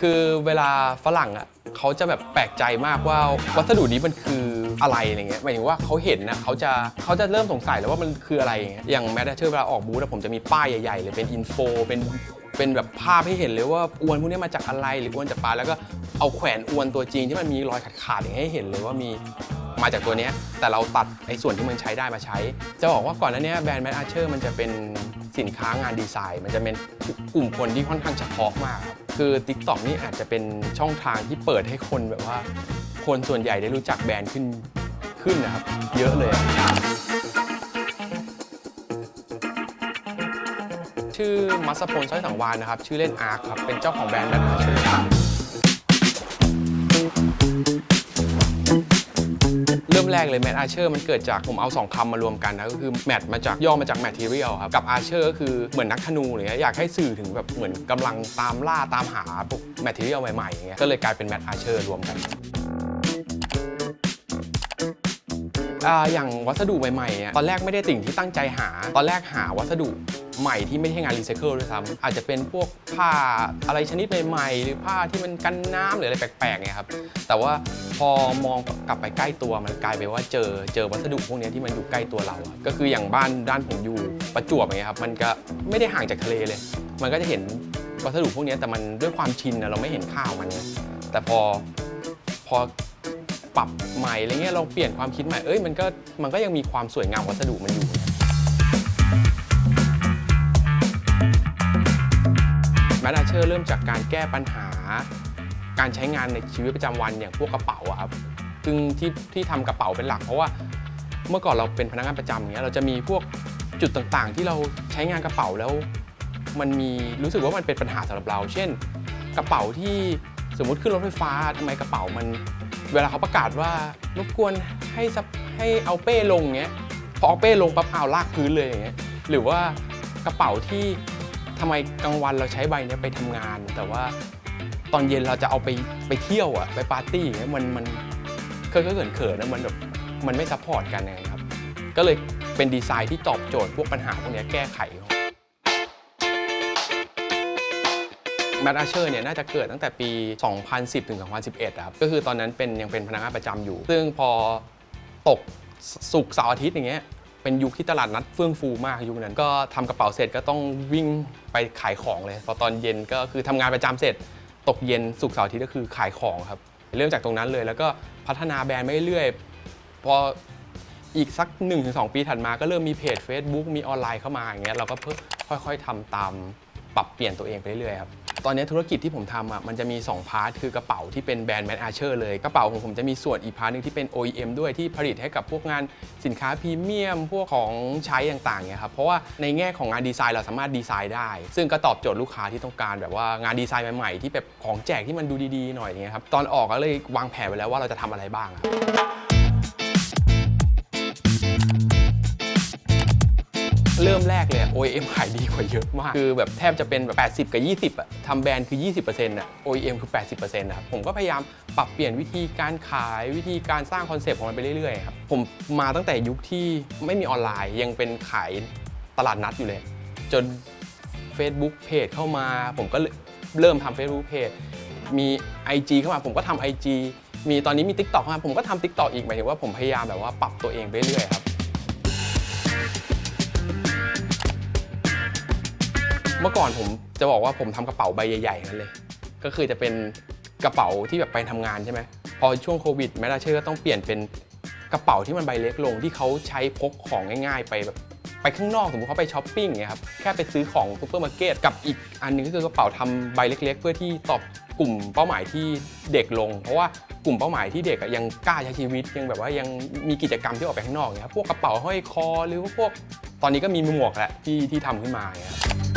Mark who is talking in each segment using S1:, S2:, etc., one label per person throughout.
S1: คือเวลาฝรั่งอะเขาจะแบบแปลกใจมากว่าวัสดุนี้มันคืออะไรอะไรเงี้ยหมายถึงว่าเขาเห็นนะเขาจะเขาจะเริ่มสงสัยแล้วว่ามันคืออะไรอย่างเงี้ยอย่างแมดเชอร์เวลาออกบูธอะผมจะมีป้ายใหญ่ๆเลยเป็นอินโฟเป็นเป็นแบบภาพให้เห็นเลยว่าอวนพวกนี้มาจากอะไรหรืออวนจากปลาแล้วก็เอาแขวนอวนตัวจริงที่มันมีรอยขาดๆอย่างให้เห็นเลยว่ามีมาจากตัวเนี้ยแต่เราตัดไอ้ส่วนที่มันใช้ได้มาใช้ จะบอกว่าก่อนหน้านี้แบรนด์แมดอาเชอร์มันจะเป็นสินค้างานดีไซน์ มันจะเป็นกลุ่มคนที่ค่อนข้างเฉพาะมากครับ คือ TikTok นี่อาจจะเป็นช่องทางที่เปิดให้คนแบบว่า คนส่วนใหญ่ได้รู้จักแบรนด์ขึ้นขึ้นนะครับ เยอะเลย ชื่อมัสพลสร้อยสังวานนะครับ ชื่อเล่นอาร์คครับ เป็นเจ้าของแบรนด์แมดอาเชอร์เมแรกเลยแมทอาเชอร์มันเกิดจากผมเอา 2คำมารวมกันนะก็คือแมทมาจากย่อมาจากแมทเทียลครับกับอาเชอร์ก็คือเหมือนนักธนูอะไรเงี้ยอยากให้สื่อถึงแบบเหมือนกำลังตามล่าตามหาพวกแมทเทียลใหม่ๆอย่างเงี้ยก็เลยกลายเป็นแมทอาเชอร์รวมกันอ่าอย่างวัสดุใหม่ๆอะตอนแรกไม่ได้สิ่งที่ตั้งใจหา ตอนแรกหาวัสดุ ใหม่ที่ไม่ใช่งานรีไซเคิลด้วยซ้ำอาจจะเป็นพวกผ้าอะไรชนิดใหม่ๆหรือผ้าที่มันกันน้ำหรืออะไรแปลกๆเนี่ยครับแต่ว่าพอมองกลับไปใกล้ตัวมันกลายเป็นว่าเจอเจอวัสดุพวกนี้ที่มันอยู่ใกล้ตัวเราอะก็คืออย่างบ้านด้านผมอยู่ประจวบอย่างเงี้ยครับมันก็ไม่ได้ห่างจากทะเลเลย มันก็จะเห็นวัสดุพวกนี้แต่มันด้วยความชินอะเราไม่เห็นค่าของมันแต่พอพอปรับใหม่อะไรเงี้ยเราเปลี่ยนความคิดใหม่เอ้ยมันก็มันก็ยังมีความสวยงามวัสดุมันอยู่ อาเร์เริ่มจากการแก้ปัญหา การใช้งานในชีวิตประจำวันอย่างพวกกระเป๋าอะครับซึ่งที่ที่ทำกระเป๋าเป็นหลัก เพราะว่าเมื่อก่อนเราเป็นพนักงานประจำอย่างเงี้ยเราจะมีพวกจุดต่างๆ ที่เราใช้งานกระเป๋าแล้ว มันมีรู้สึกว่ามันเป็นปัญหาสำหรับเรา เช่น กระเป๋าที่สมมุติขึ้นรถไฟฟ้าทำไมกระเป๋ามัน เวลาเขาประกาศว่ารบกวนให้ซับให้เอาเป้ลงเงี้ยพอเอาเป้ลงปั๊บเอาลากพื้นเลยอย่างเงี้ยหรือว่ากระเป๋าที่ำไมกลางวันเราใช้ใบนี้ไปทำงาน แต่ว่าตอนเย็นเราจะเอาไปไปเที่ยวอะไปปาร์ตี้อย่างเงี้ยมันมันเคยก็เขินเขินนะมันแบบมันไม่ซัพพอร์ตกันนะครับ ก็เลยเป็นดีไซน์ที่ตอบโจทย์พวกปัญหาพวกนี้แก้ไขแมดอาเชอร์เนี่ยน่าจะเกิดตั้งแต่ปี 2010 ถึง 2011 ครับ ก็คือตอนนั้นเป็นยังเป็นพนักงานประจำอยู่ ซึ่งพอตกสุกเสาร์อาทิตย์อย่างเงี้ย เป็นยุคที่ตลาดนัดเฟื่องฟูมากยุคนั้น ก็ทำกระเป๋าเสร็จก็ต้องวิ่งไปขายของเลย พอตอนเย็นก็คือทำงานประจำเสร็จ ตกเย็นสุกเสาร์อาทิตย์ก็คือขายของครับ เริ่มจากตรงนั้นเลยแล้วก็พัฒนาแบรนด์ไม่เรื่อยพออีกสัก 1-2 ปีถัดมาก็เริ่มมีเพจ Facebook มีออนไลน์เข้ามาอย่างเงี้ยเราก็เพิ่มค่อย ๆทำตามปรับเปลี่ยนตัวเองไปเรื่อยๆครับ ตอนนี้ธุรกิจที่ผมทำอะมันจะมี 2 พาร์ท คือกระเป๋าที่เป็นแบรนด์แมนอาเชอร์เลย กระเป๋าของผมจะมีส่วนอีกพาร์ทหนึงที่เป็น OEM ด้วยที่ผลิตให้กับพวกงานสินค้าพรีเมียม พวกของใช้ต่างๆเนี่ยครับเพราะว่าในแง่ของงานดีไซน์เราสามารถดีไซน์ได้ ซึ่งก็ตอบโจทย์ลูกค้าที่ต้องการแบบว่างานดีไซน์ใหม่ๆที่แบบของแจกที่มันดูดีๆหน่อยเงี้ยครับตอนออกก็เลยวางแผนไว้แล้วว่าเราจะทำอะไรบ้างครับ เริ่มแรกเลยอะ OEM ขายดีกว่าเยอะมาก คือแบบแทบจะเป็นแบบ 80 กับ 20อะทำแบรนด์คือ 20%อะ OEM คือ 80%นะครับผมก็พยายามปรับเปลี่ยนวิธีการขายวิธีการสร้างคอนเซปต์ของมันไปเรื่อยๆครับผมมาตั้งแต่ยุคที่ไม่มีออนไลน์ยังเป็นขายตลาดนัดอยู่เลย จน Facebook เพจเข้ามา ผมก็เริ่มทำ Facebook เพจมี IG เข้ามา ผมก็ทำ IG มีตอนนี้มี TikTok เข้ามาผมก็ทำ TikTok อีกหมายถึงว่าผมพยายามแบบว่าปรับตัวเองไปเรื่อยๆครับ เมื่อก่อนผมจะบอกว่าผมทำกระเป๋าใบใหญ่ๆนั่นเลย ก็คือจะเป็นกระเป๋าที่แบบไปทำงานใช่ไหมพอช่วงโควิดแมดาเชอร์ก็ต้องเปลี่ยนเป็นกระเป๋าที่มันใบเล็กลงที่เขาใช้พกของง่าย ๆ ไปแบบไปข้างนอกสมมติเขาไปช้อปปิ้งเนี่ยครับแค่ไปซื้อของซูเปอร์มาร์เก็ตกับอีกอันหนึงก็คือกระเป๋าทำใบเล็ก ๆ เพื่อที่ตอบกลุ่มเป้าหมายที่เด็กลง เพราะว่ากลุ่มเป้าหมายที่เด็กยังกล้าใช้ชีวิตยังแบบว่ายังมีกิจกรรมที่ออกไปข้างนอกเนี่ยครับพวกกระเป๋าห้อยคอ หรือว่าพวกตอนนี้ก็มีหมวกแหละที่ที่ทำขึ้นมาเนี่ยครับ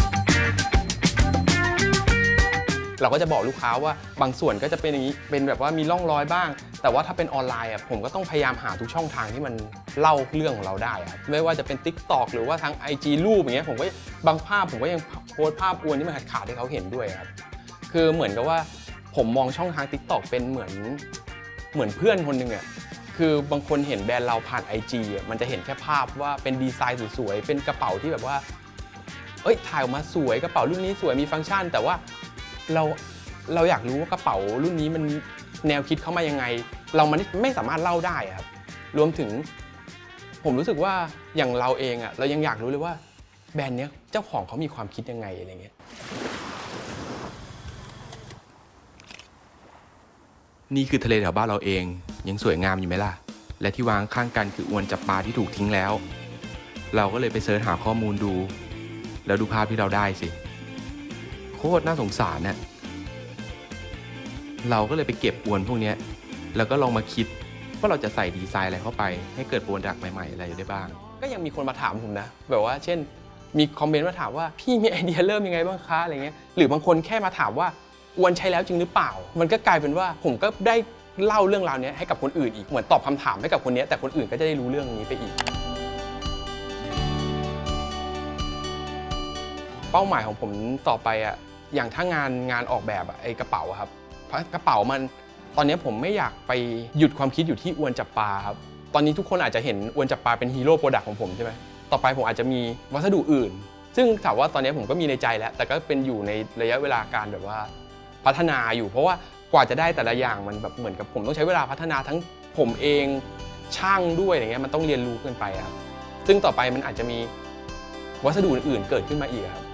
S1: เราก็จะบอกลูกค้าว่าบางส่วนก็จะเป็นอย่างนี้เป็นแบบว่ามีร่องรอยบ้าง แต่ว่าถ้าเป็นออนไลน์อะผมก็ต้องพยายามหาทุกช่องทางที่มันเล่าเรื่องของเราได้อะไม่ว่าจะเป็น Tik t o อกหรือว่าทาง IG รูปอย่างเงี้ยผมก็บางภาพผมก็ยังโพสภาพอวนที่มันขาดขาดให้เขาเห็นด้วยครับคือเหมือนกับว่าผมมองช่องทาง Tik t o อกเป็นเหมือนเหมือนเพื่อนคนหนึ่งอะคือบางคนเห็นแบรนด์เราผ่าน IG อะมันจะเห็นแค่ภาพว่าเป็นดีไซน์สวยๆเป็นกระเป๋าที่แบบว่าเอ้ยถ่ายออกมาสวยกระเป๋ารุ่นนี้สวยมีฟังก์ชัน แต่ว่า เราเราอยากรู้ว่ากระเป๋ารุ่นนี้มันแนวคิดเข้ามายังไง เรามันไม่สามารถเล่าได้อะครับ รวมถึง ผมรู้สึกว่าอย่างเราเองอะเรายังอยากรู้เลยว่า แบรนด์เนี้ยเจ้าของเขามีความคิดยังไงอะไรเงี้ย
S2: นี่คือทะเลแถวบ้านเราเอง ยังสวยงามอยู่ไหมล่ะ และที่วางข้างกันคืออวนจับปลาที่ถูกทิ้งแล้ว เราก็เลยไปเสิร์ชหาข้อมูลดู แล้วดูภาพที่เราได้สิ โคตรน่าสงสารเนี่ยเราก็เลยไปเก็บอวนพวกนี้แล้วก็ลองมาคิดว่าเราจะใส่ดีไซน์อะไรเข้าไป ให้เกิดโปรดักต์ใหม่ๆอะไรได้บ้าง
S1: ก็ยังมีคนมาถามผมนะ แบบว่าเช่น มีคอมเมนต์มาถามว่าพี่มีไอเดียเริ่มยังไงบ้างคะอะไรเงี้ยหรือบางคนแค่มาถามว่าอวนใช้แล้วจริงหรือเปล่า มันก็กลายเป็นว่าผมก็ได้เล่าเรื่องราวเนี้ยให้กับคนอื่นอีกเหมือนตอบคำถามให้กับคนนี้แต่คนอื่นก็จะได้รู้เรื่องนี้ไปอีก เป้าหมายของผมต่อไปอะ อย่างถ้างานงานออกแบบอะไอกระเป๋าครับเพราะกระเป๋ามันตอนนี้ผมไม่อยากไปหยุดความคิดอยู่ที่อวนจับปลาครับตอนนี้ทุกคนอาจจะเห็นอวนจับปลาเป็นฮีโร่โปรดักต์ของผมใช่ไหมต่อไปผมอาจจะมีวัสดุอื่น ซึ่งถามว่าตอนนี้ผมก็มีในใจแล้ว แต่ก็เป็นอยู่ในระยะเวลาการแบบว่าพัฒนาอยู่ เพราะว่ากว่าจะได้แต่ละอย่างมันแบบเหมือนกับผมต้องใช้เวลาพัฒนาทั้งผมเองช่างด้วยอะไรเงี้ยมันต้องเรียนรู้กันไปครับซึ่งต่อไปมันอาจจะมีวัสดุอื่นๆเกิดขึ้นมาอีกครับ